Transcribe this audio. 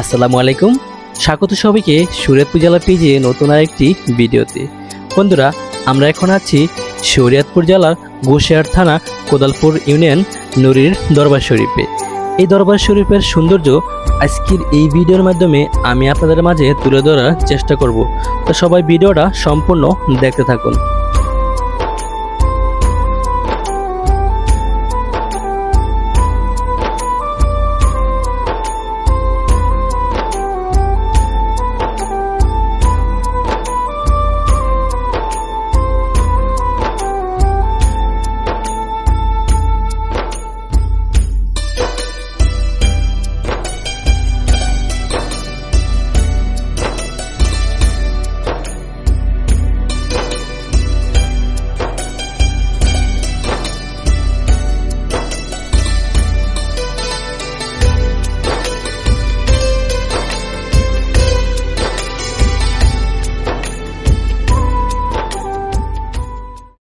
আসসালামু আলাইকুম। স্বাগত সবাইকে শরীয়তপুর জেলা পিজে নতুন আরেকটি ভিডিওতে। বন্ধুরা, আমরা এখন আছি শরীয়তপুর জেলার গোশিয়ার থানা কোদালপুর ইউনিয়ন নুরির দরবার শরীফে। এই দরবার শরীফের সৌন্দর্য আজকের এই ভিডিওর মাধ্যমে আমি আপনাদের মাঝে তুলে ধরার চেষ্টা করব। তো সবাই ভিডিওটা সম্পূর্ণ দেখতে থাকুন।